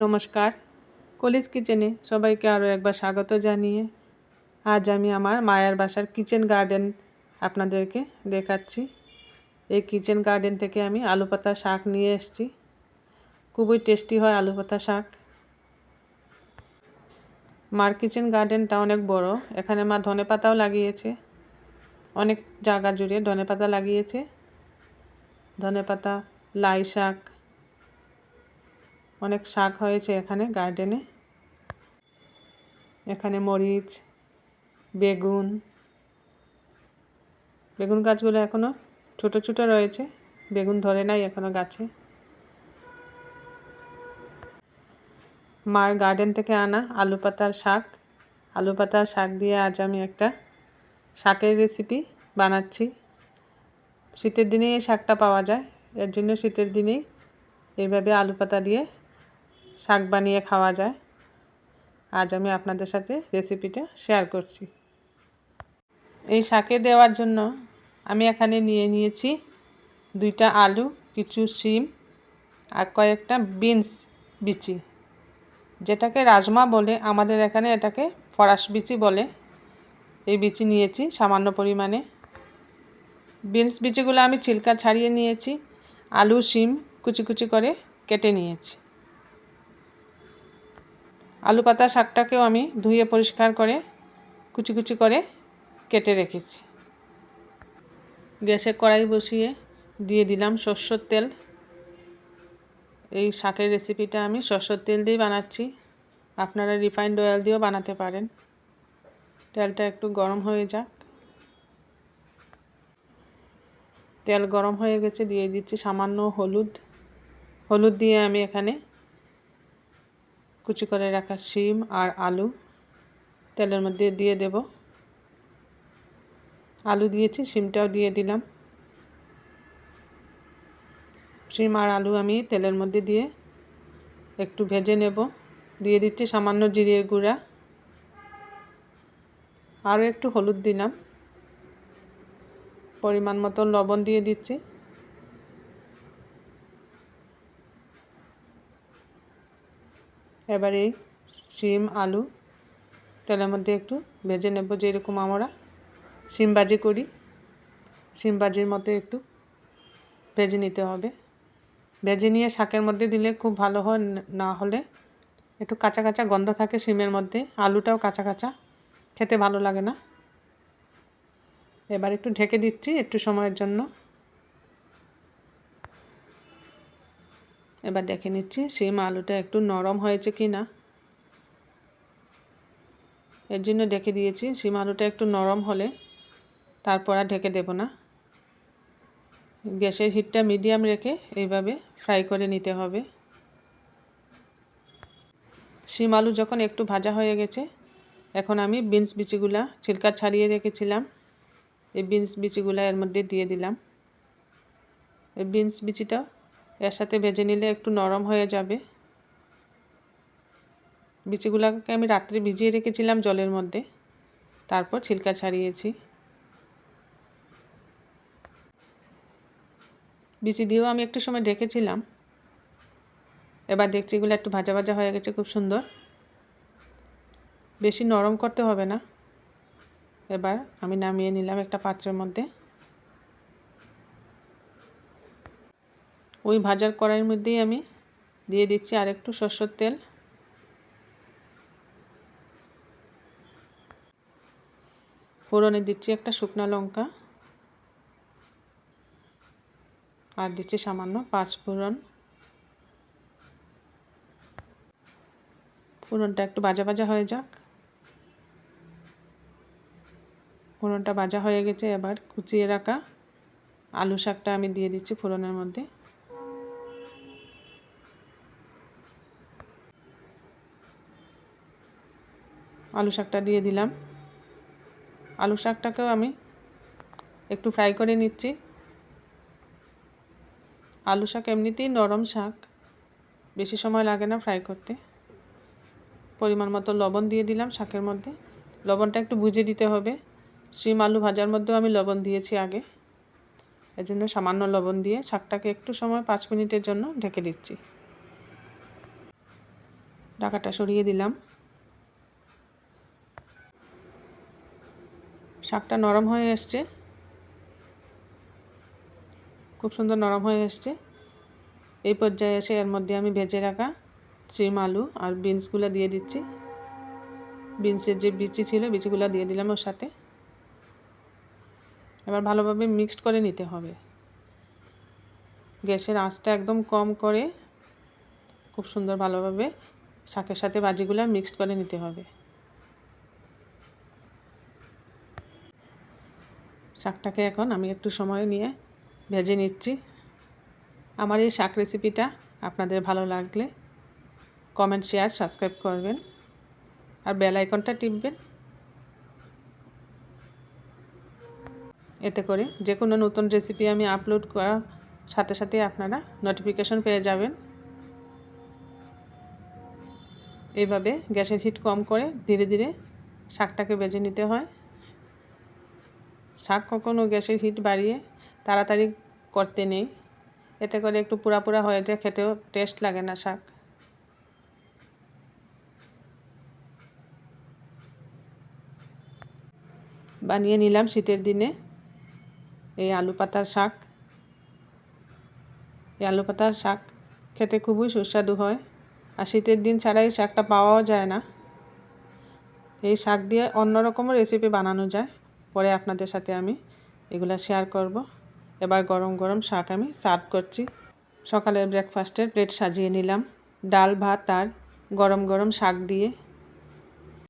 নমস্কার। কলিস কিচেনে সবাইকে আরও একবার স্বাগত জানিয়ে আজ আমি আমার মায়ের বাসার কিচেন গার্ডেন আপনাদেরকে দেখাচ্ছি। এই কিচেন গার্ডেন থেকে আমি আলু পাতা শাক নিয়ে এসেছি। খুবই টেস্টি হয় আলু পাতা শাক। মার কিচেন গার্ডেনটা অনেক বড়, এখানে মা ধনে পাতাও লাগিয়েছে। অনেক জায়গা জুড়ে ধনে পাতা লাগিয়েছে। ধনে পাতা, লাই শাক অনেক শাক হয়েছে এখানে গার্ডেনে এখানে মরিচ, বেগুন। বেগুন গাছগুলো এখনও ছোট ছোট রয়েছে, বেগুন ধরে নাই এখনও গাছে। মার গার্ডেন থেকে আনা আলু পাতার শাক। আলু পাতার শাক দিয়ে আজ আমি একটা শাকের রেসিপি বানাচ্ছি। শীতের দিনেই এই শাকটা পাওয়া যায়, এর জন্য শীতের দিনেই এইভাবে আলু পাতা দিয়ে শাক বানিয়ে খাওয়া যায়। আজ আমি আপনাদের সাথে রেসিপিটা শেয়ার করছি। এই শাকে দেওয়ার জন্য আমি এখানে নিয়ে নিয়েছি দুইটা আলু, কিছু শিম আর কয়েকটা বিনস বিচি। যেটাকে রাজমা বলে, আমাদের এখানে এটাকে ফরাস বিচি বলে। এই বিচি নিয়েছি সামান্য পরিমাণে। বিনস বিচিগুলো আমি ছিলকা ছাড়িয়ে নিয়েছি, আলু, শিম কুচি কুচি করে কেটে নিয়েছি। আলু পাতা শাকটাকেও আমি ধুয়ে পরিষ্কার করে, কুচি কুচি করে কেটে রেখেছি। গ্যাসে কড়াই বসিয়ে দিয়ে দিলাম সর্ষের তেল। এই শাকের রেসিপিটা আমি সর্ষের তেল দিয়েই বানাচ্ছি। আপনারা রিফাইন্ড অয়েল দিয়েও বানাতে পারেন। তেলটা একটু গরম হয়ে যাক। তেল গরম হয়ে গেছে, দিয়ে দিচ্ছি সামান্য হলুদ। হলুদ দিয়ে আমি এখানে কুচি করে রাখা শিম আর আলু তেলের মধ্যে দিয়ে দেব। আলু দিয়েছি, শিমটাও দিয়ে দিলাম। শিম আর আলু আমি তেলের মধ্যে দিয়ে একটু ভেজে নেব। দিয়ে দিচ্ছি সামান্য জিরে গুঁড়া। আরও একটু হলুদ দিলাম। পরিমাণ মতো লবণ দিয়ে দিচ্ছি। এবার এই শিম, আলু, তেলের মধ্যে একটু ভেজে নেব যেরকম আমরা। শিম ভাজি করি। শিম ভাজির মতো একটু ভেজে নিতে হবে। ভেজে নিয়ে শাকের মধ্যে দিলে খুব ভালো হয়, না হলে একটু কাঁচা কাঁচা গন্ধ থাকে শিমের মধ্যে। আলুটাও কাঁচা কাঁচা, খেতে ভালো লাগে না। এবার একটু ঢেকে দিচ্ছি একটু সময়ের জন্য। এবার দেখে নিচ্ছি, সিম আলুটা একটু নরম হয়েছে কি না। এর জন্য ডেকে দিয়েছি, সিম আলুটা একটু নরম হলে তারপর আর ঢেকে দেব না। গ্যাসের হিটটা মিডিয়াম রেখে এইভাবে ফ্রাই করে নিতে হবে। শিম আলু যখন একটু ভাজা হয়ে গেছে, এখন আমি বিনস বিচিগুলা ছিলকা ছাড়িয়ে রেখেছিলাম। এই বিনস বিচিগুলা এর মধ্যে দিয়ে দিলাম। এই বিনস বিচিটা এর সাথে ভেজে নিলে একটু নরম হয়ে যাবে। বিচিগুলোকে আমি রাত্রে ভিজিয়ে রেখেছিলাম জলের মধ্যে। তারপর ছিলকা ছাড়িয়েছি। বিচি দিয়েও আমি একটু সময় ঢেকেছিলাম। এবার দেখছি এগুলো একটু ভাজা ভাজা হয়ে গেছে খুব সুন্দর। বেশি নরম করতে হবে না। এবার আমি নামিয়ে নিলাম একটা পাত্রের মধ্যে। ওই ভাজার কড়াইয়ের মধ্যেই আমি দিয়ে দিচ্ছি আর একটু সর্ষের তেল। ফোড়নে দিচ্ছি একটা শুকনো লঙ্কা। আর দিচ্ছি সামান্য পাঁচ ফোড়ন। ফোড়নটা একটু বাজা বাজা হয়ে যাক। ফোড়নটা বাজা হয়ে গেছে, এবার কুচিয়ে রাখা আলু শাকটা আমি দিয়ে দিচ্ছি ফোড়নের মধ্যে। আলু শাকটা দিয়ে দিলাম। আলু শাকটাকেও আমি একটু ফ্রাই করে নিচ্ছি। আলু শাক এমনিতেই নরম শাক, বেশি সময় লাগে না ফ্রাই করতে। পরিমাণ মতো লবণ দিয়ে দিলাম শাকের মধ্যে। লবণটা একটু বুঝে দিতে হবে। শিম আলু ভাজার মধ্যেও আমি লবণ দিয়েছি আগে। এজন্য সামান্য লবণ দিয়ে শাকটাকে একটু সময় পাঁচ মিনিটের জন্য ঢেকে দিচ্ছি। ঢাকাটা সরিয়ে দিলাম। শাকটা নরম হয়ে এসছে। খুব সুন্দর নরম হয়ে এসছে। এই পর্যায়ে এসে এর মধ্যে আমি ভেজে রাখা সিম, আলু আর বিনসগুলো দিয়ে দিচ্ছি। বিনসের যে বিচি ছিল, বিচিগুলো দিয়ে দিলাম ওর সাথে। এবার ভালোভাবে মিক্সড করে নিতে হবে। গ্যাসের আঁচটা একদম কম করে খুব সুন্দর ভালোভাবে শাকের সাথে ভাজিগুলো মিক্সড করে নিতে হবে। শাকটাকে এখন আমি একটু সময় নিয়ে ভেজে নিচ্ছি। আমার এই শাক রেসিপিটা আপনাদের ভালো লাগলে কমেন্ট শেয়ার সাবস্ক্রাইব করবেন আর বেল আইকনটা টিপবেন। এতে করে যে কোনো নতুন রেসিপি আমি আপলোড করার সাথে সাথে আপনারা নোটিফিকেশন পেয়ে যাবেন। এইভাবে গ্যাসের হিট কম করে ধীরে ধীরে শাকটাকে বেজে নিতে হয়। শাক কখনও গ্যাসের হিট বাড়িয়ে তাড়াতাড়ি করতে নেই। এতে করে একটু পুরা পুরা হয়ে যায়, খেতেও টেস্ট লাগে না শাক। বানিয়ে নিলাম শীতের দিনে এই আলু পাতার শাক। এই আলু পাতার শাক খেতে খুবই সুস্বাদু হয় আর শীতের দিন ছাড়া এই শাকটা পাওয়াও যায় না। এই শাক দিয়ে অন্য রকমের রেসিপি বানানো যায়। পরে আপনাদের সাথে আমি এগুলো শেয়ার করব। এবার গরম গরম শাক আমি সার্ভ করছি। সকালে ব্রেকফাস্টের প্লেট সাজিয়ে নিলাম। ডাল, ভাত আর গরম গরম শাক দিয়ে